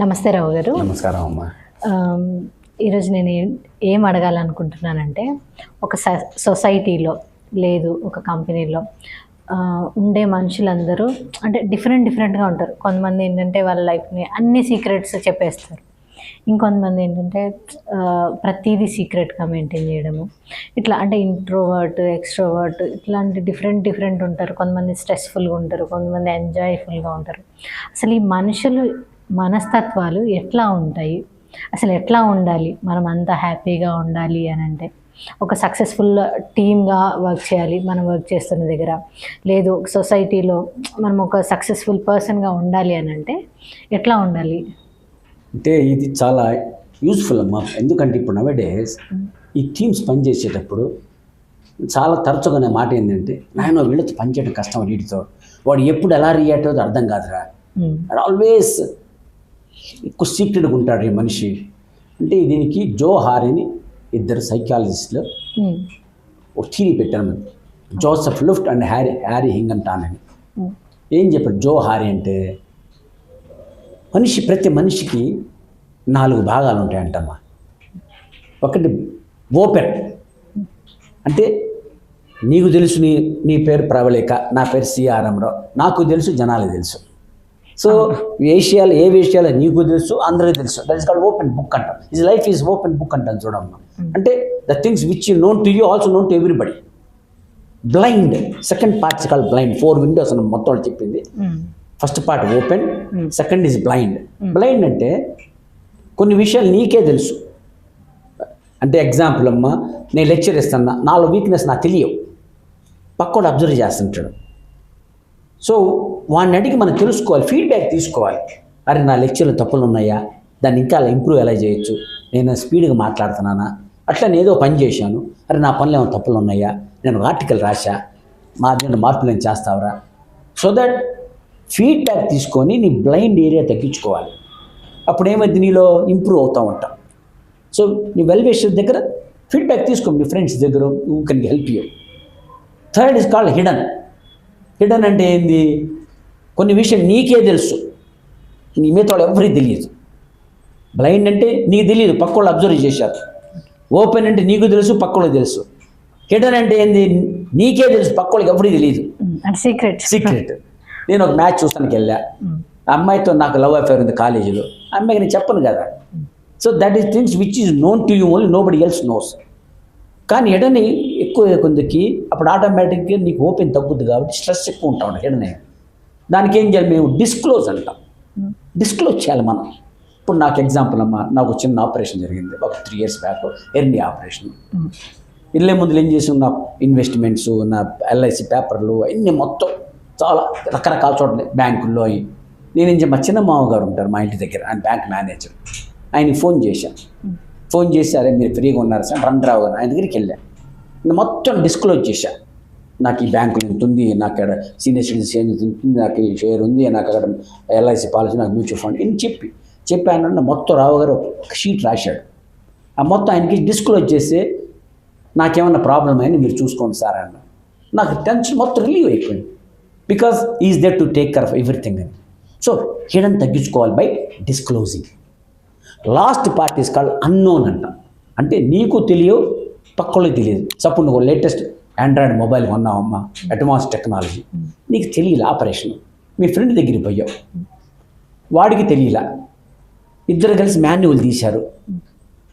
నమస్తే రావు గారు. నమస్కారం అమ్మా. ఈరోజు నేను ఏం- అడగాలనుకుంటున్నానంటే ఒక సొసైటీలో లేదు ఒక కంపెనీలో ఉండే మనుషులందరూ అంటే డిఫరెంట్ డిఫరెంట్గా ఉంటారు. కొంతమంది ఏంటంటే వాళ్ళ లైఫ్ని అన్ని సీక్రెట్స్ చెప్పేస్తారు. ఇంకొంతమంది ఏంటంటే ప్రతిదీ సీక్రెట్గా మెయింటైన్ చేయడము. ఇట్లా అంటే ఇంట్రోవర్ట్ ఎక్స్ట్రోవర్ట్ ఇట్లాంటి డిఫరెంట్ డిఫరెంట్ ఉంటారు. కొంతమంది స్ట్రెస్ఫుల్గా ఉంటారు కొంతమంది ఎంజాయ్ఫుల్గా ఉంటారు. అసలు ఈ మనుషులు మనస్తత్వాలు ఎట్లా ఉంటాయి? అసలు ఎట్లా ఉండాలి? మనం అంతా హ్యాపీగా ఉండాలి అని అంటే ఒక సక్సెస్ఫుల్ టీమ్గా వర్క్ చేయాలి మనం వర్క్ చేస్తున్న దగ్గర. లేదు సొసైటీలో మనం ఒక సక్సెస్ఫుల్ పర్సన్గా ఉండాలి అని అంటే ఎట్లా ఉండాలి? అంటే ఇది చాలా యూస్ఫుల్ అమ్మా. ఎందుకంటే ఇప్పుడు నవే డేస్ ఈ టీమ్స్ పనిచేసేటప్పుడు చాలా తరచుగా మాట ఏంటంటే నాయన వీళ్ళతో పనిచేయడం కష్టం వీటితో వాడు ఎప్పుడు ఎలా రియాక్ట్ అవుతుందో అర్థం కాదురా. ఆల్వేస్ ఎక్కువ సీక్రెట్గా ఉంటాడు ఈ మనిషి. అంటే దీనికి జో హారిని ఇద్దరు సైకాలజిస్టులు ఒక థీరీ పెట్టాను Joseph Luft and Harry Harry అని. ఏం చెప్పారు జో హారి అంటే మనిషి ప్రతి మనిషికి నాలుగు భాగాలు ఉంటాయంటమ్మా. ఒకటి ఓపెన్. అంటే నీకు తెలుసు నీ నీ పేరు ప్రవళిక నా పేరు సిఆర్ఎంరావు నాకు తెలుసు జనాలకు తెలుసు. సో ఏషియాలో ఏ విషయాలు నీకు తెలుసు అందరికీ తెలుసు. That is called open book అంటాం. Is life is open book అంటాను చూడమ్మా అంటే the things which you known to you also known to everybody blind second parts call blind four windows అని మొత్తం చెప్పింది. First part open second is blind blind అంటే కొన్ని విషయాలు నీకే తెలుసు. అంటే ఎగ్జాంపుల్ అమ్మ నేను లెక్చర్ ఇస్తున్నా. నాలో వీక్నెస్ నాకు తెలియవు. పక్కోడు అబ్జర్వ్ చేస్తుంటాడు. సో వాడిని అడిగి మనం తెలుసుకోవాలి ఫీడ్బ్యాక్ తీసుకోవాలి. అరే నా లెక్చర్లో తప్పులు ఉన్నాయా? దాన్ని ఇంకా ఇంప్రూవ్ ఎలా చేయొచ్చు? నేను స్పీడ్గా మాట్లాడుతున్నానా? అట్లా నేను ఏదో పని చేశాను. అరే నా పనులు ఏమైనా తప్పులు ఉన్నాయా? నేను ఆర్టికల్ రాశా? మా దీంట్లో మార్పులు నేను చేస్తావరా? సో దట్ ఫీడ్బ్యాక్ తీసుకొని నీ బ్లైండ్ ఏరియా తగ్గించుకోవాలి. అప్పుడు ఏమైంది నీలో? ఇంప్రూవ్ అవుతూ ఉంటాం సో నీ వెల్వేషన్ దగ్గర ఫీడ్బ్యాక్ తీసుకో మీ ఫ్రెండ్స్ దగ్గర you can help you third is called hidden hidden అంటే ఏంది? కొన్ని విషయం నీకే తెలుసు. నీ మిగతా ఎవరికి తెలియదు. బ్లైండ్ అంటే నీకు తెలియదు పక్కోళ్ళు అబ్జర్వ్ చేశారు. ఓపెన్ అంటే నీకు తెలుసు పక్కోళ్ళకి తెలుసు. హిడన్ అంటే ఏంది? నీకే తెలుసు పక్కోళ్ళకి ఎవరికి తెలియదు. సీక్రెట్ సీక్రెట్ నేను ఒక మ్యాచ్ చూస్తానికి వెళ్ళా. అమ్మాయితో నాకు లవ్ అఫేర్ ఉంది కాలేజీలో అమ్మాయికి నేను చెప్పను కదా. So that is things which is known to you only nobody else knows కానీ ఎడని ఎక్కువ కొందికి అప్పుడు ఆటోమేటిక్గా నీకు ఓపెన్ తగ్గుద్ది కాబట్టి స్ట్రెస్ ఎక్కువ ఉంటాం ఎడనే. దానికి ఏం చేయాలి మేము? డిస్క్లోజ్ అంటాం. డిస్క్లోజ్ చేయాలి మనం. ఇప్పుడు నాకు ఎగ్జాంపుల్ అమ్మా నాకు చిన్న ఆపరేషన్ జరిగింది. ఒక త్రీ ఇయర్స్ బ్యాక్ ఎర్నీ ఆపరేషన్ వెళ్ళే ముందు ఏం చేసి నా ఇన్వెస్ట్మెంట్స్ నా ఎల్ఐసి పేపర్లు అన్నీ మొత్తం చాలా రకరకాల చోట్ల బ్యాంకుల్లో అయి నేనేం చెప్పి మా చిన్న మామగారు ఉంటారు మా ఇంటి దగ్గర. ఆయన బ్యాంక్ మేనేజర్ ఆయనకి ఫోన్ చేశాను. ఫోన్ చేశారు మీరు ఫ్రీగా ఉన్నారు సార్ రండ్రావు గారు ఆయన దగ్గరికి వెళ్ళాను నేను మొత్తం డిస్క్లోజ్ చేశాను నాకు ఈ బ్యాంకు ఇంత ఉంది నాకు అక్కడ సీనియర్ సిటిజన్ ఇంత ఉంది నాకు ఈ షేర్ ఉంది నాకు అక్కడ ఎల్ఐసి పాలసీ నాకు మ్యూచువల్ ఫండ్ ఇన్ని చెప్పి. చెప్పాను మొత్తం రావు గారు ఒక షీట్ రాశాడు. ఆ మొత్తం ఆయనకి డిస్క్లోజ్ చేసి నాకేమన్నా ప్రాబ్లం అయింది మీరు చూసుకోండి సార్ అన్న. నాకు టెన్షన్ మొత్తం రిలీవ్ అయిపోయింది. Because is there to take care of everything అని సో హిడన్ తగ్గించుకోవాలి by disclosing last part is called unknown అంట. అంటే నీకు తెలియవు పక్కలకు తెలియదు. సపోజ్ నువ్వు లేటెస్ట్ ఆండ్రాయిడ్ మొబైల్ కొన్నావమ్మా అడ్వాన్స్ టెక్నాలజీ. నీకు తెలియలే ఆపరేషన్ మీ ఫ్రెండ్ దగ్గరికి పోయావు. వాడికి తెలియలా. ఇద్దరు కలిసి మాన్యువల్ తీశారు.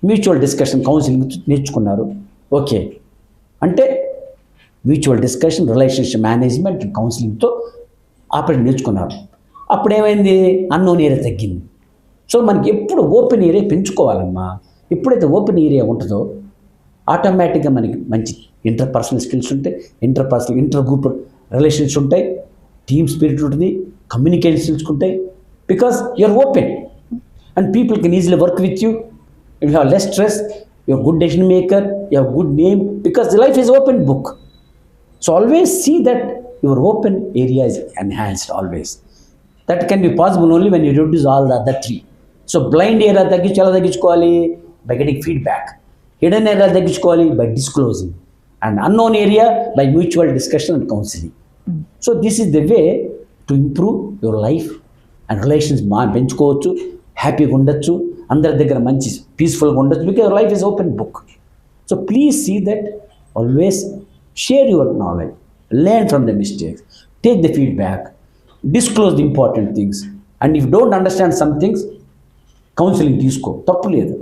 మ్యూచువల్ డిస్కషన్ కౌన్సిలింగ్ నేర్చుకున్నారు. ఓకే. అంటే మ్యూచువల్ డిస్కషన్ రిలేషన్షిప్ మేనేజ్మెంట్ కౌన్సిలింగ్తో ఆపరేట్ నేర్చుకున్నారు. అప్పుడు ఏమైంది అన్నోన్ ఏరియా తగ్గింది. సో మనకి ఎప్పుడు ఓపెన్ ఏరియా పెంచుకోవాలమ్మా. ఎప్పుడైతే ఓపెన్ ఏరియా ఉంటుందో ఆటోమేటిక్గా మనకి మంచి ఇంటర్పర్సనల్ స్కిల్స్ ఉంటాయి ఇంటర్పర్సనల్ ఇంటర్ గ్రూప్ రిలేషన్స్ ఉంటాయి టీమ్ స్పిరిట్ ఉంటుంది కమ్యూనికేషన్ స్కిల్స్ ఉంటాయి. Because you're open and people can easily work with you you have less stress your good decision maker your good name because the life is open book so always see that your open area is enhanced always that can be possible only when you reduce all the other three so blind area తగ్గించి ఎలా తగ్గించుకోవాలి? By getting feedback hidden area తగ్గించుకోవాలి by disclosing and unknown area by mutual discussion and counselling so this is the way to improve your life and relations మా పెంచుకోవచ్చు హ్యాపీగా ఉండొచ్చు అందరి దగ్గర మంచి పీస్ఫుల్గా ఉండొచ్చు because life is open book so please see that always share your knowledge learn from the mistakes take the feedback disclose the important things and if don't understand some things counselling తీసుకో. తప్పు లేదు.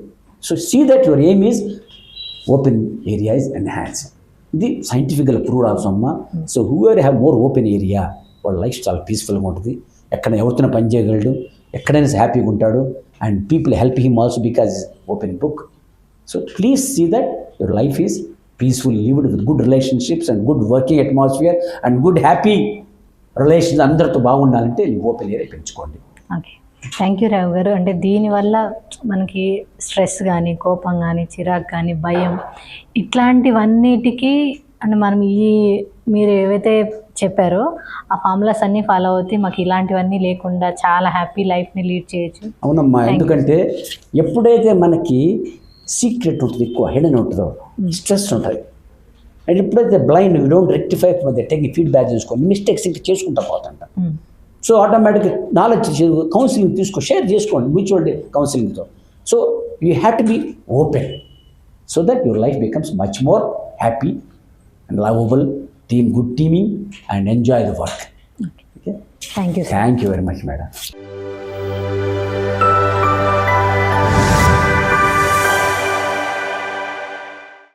So see that your aim is open area is enhance ఇది సైంటిఫిక్గా prove అవసరమ్మా so whoever have more open area వాళ్ళ life చాలా పీస్ఫుల్గా ఉంటుంది. ఎక్కడ ఎవరితో పని చేయగలడు ఎక్కడైనా హ్యాపీగా ఉంటాడు and people help him also because open book so please see that your life is peaceful lived with good relationships and good working atmosphere and good happy relations అందరితో బాగుండాలంటే ఓపెన్ ఏరియా పెంచుకోండి. Okay thank you Rao garu. అంటే దీనివల్ల మనకి stress కానీ కోపం కానీ చిరాకు కానీ భయం ఇట్లాంటివన్నిటికీ అంటే మనం ఈ మీరు ఏవైతే చెప్పారో ఆ ఫార్ములాస్ అన్నీ ఫాలో అవుతే మాకు ఇలాంటివన్నీ లేకుండా చాలా హ్యాపీ లైఫ్ని లీడ్ చేయొచ్చు. అవునమ్మా. ఎందుకంటే ఎప్పుడైతే మనకి సీక్రెట్ ఉంటుంది ఎక్కువ హిడెన్ ఉంటుందో స్ట్రెస్ ఉంటుంది. అండ్ ఎప్పుడైతే బ్లైండ్ యూ డోంట్ రెక్టిఫై మధ్య టెక్ ఫీడ్బ్యాక్ చేసుకోండి మిస్టేక్స్ ఇంకా చేసుకుంటా పోతుంట. మ్మ్. సో ఆటోమేటిక్గా నాలెడ్జ్ కౌన్సిలింగ్ తీసుకో షేర్ చేసుకోండి mutual కౌన్సిలింగ్తో so you have to be open so that your life becomes much more happy and lovable team good teaming and enjoy the work. Okay. Thank you thank you very much madam.